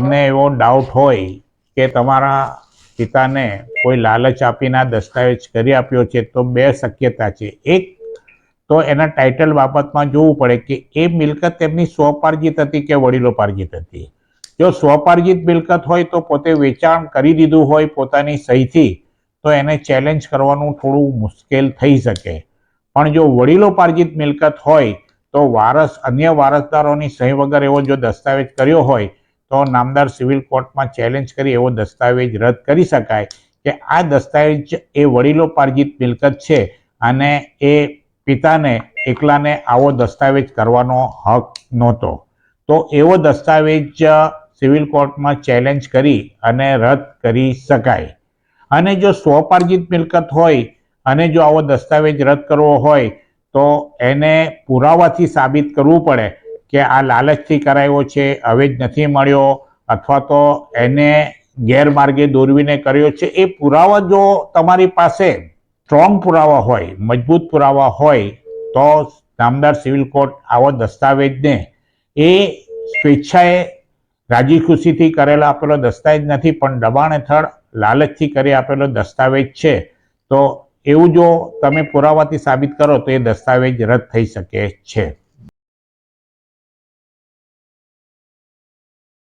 તમને એવો ડાઉટ હોય કે તમારા પિતાને કોઈ લાલચ આપીને દસ્તાવેજ કરી આપ્યો છે, તો બે શક્યતા છે. એક, તો એના ટાઇટલ બાબતમાં જોવું પડે કે એ મિલકત તેમની સ્વપાર્જિત હતી કે વડીલોપાર્જિત હતી? જો સ્વપાર્જિત મિલકત હોય તો પોતે વેચાણ કરી દીધું હોય પોતાની સહીથી, તો એને ચેલેન્જ કરવાનું થોડું મુશ્કેલ થઈ શકે. પણ જો વડીલોપાર્જિત મિલકત હોય, તો વારસ અન્ય વારસદારોની સહી વગર એવો જો દસ્તાવેજ કર્યો હોય તો નામદાર સિવિલ કોર્ટમાં ચેલેન્જ કરી એવો દસ્તાવેજ રદ કરી શકાય કે આ દસ્તાવેજ એ વડીલોપાર્જિત મિલકત છે અને એ પિતાને એકલાને આવો દસ્તાવેજ કરવાનો હક નહોતો. તો એવો દસ્તાવેજ સિવિલ કોર્ટમાં ચેલેન્જ કરી અને રદ કરી શકાય. અને જો સ્વપાર્જિત મિલકત હોય અને જો આવો દસ્તાવેજ રદ કરવો હોય તો એને પુરાવાથી સાબિત કરવું પડે. કે આ લાલચથી કરાયો છે, હવે જ નથી મળ્યો, અથવા તો એને ગેરમાર્ગે દોરવીને કર્યો છે, એ પુરાવા જો તમારી પાસે સ્ટ્રોંગ પુરાવા હોય, મજબૂત પુરાવા હોય, તો નામદાર સિવિલ કોર્ટ આવો દસ્તાવેજને. એ સ્વેચ્છાએ રાજી ખુશીથી કરેલો આપેલો દસ્તાવેજ નથી, પણ દબાણ હેઠળ લાલચથી કરી આપેલો દસ્તાવેજ છે. તો એવું જો તમે પુરાવાથી સાબિત કરો, તો એ દસ્તાવેજ રદ થઈ શકે છે.